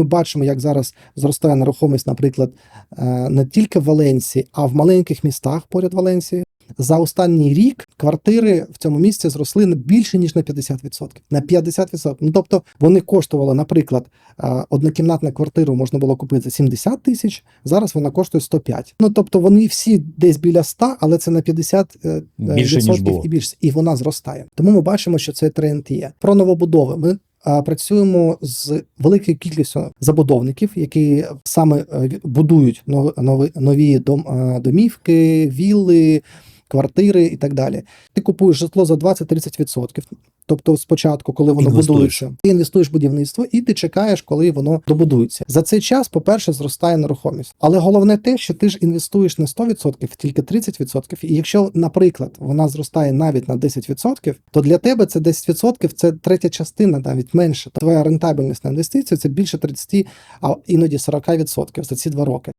Ми бачимо, як зараз зростає нерухомість, наприклад, е, не тільки в Валенсії, а в маленьких містах поряд Валенсії. За останній рік квартири в цьому місці зросли більше ніж на 50%. На 50%. Ну тобто вони коштували, наприклад, е, однокімнатну квартиру можна було купити за 70 тисяч. Зараз вона коштує 105. Ну тобто вони всі десь біля 100, але це на 50 е, Більше, ніж було. і більше, і вона зростає. Тому ми бачимо, що цей тренд є. Про новобудови ми. Працюємо з великою кількістю забудовників, які саме е, будують нові, нові, нові дом, е, домівки, вілли, квартири і так далі. Ти купуєш житло за 20-30%. Тобто, спочатку, коли воно Інвестуєш. будується, ти інвестуєш в будівництво і ти чекаєш, коли воно добудується. За цей час, по-перше, зростає нерухомість. Але головне те, що ти ж інвестуєш не 100%, тільки 30%. І якщо, наприклад, вона зростає навіть на 10%, то для тебе це 10% це третя частина, навіть менше. Твоя рентабельність на інвестицію це більше 30, а іноді 40% за ці два роки.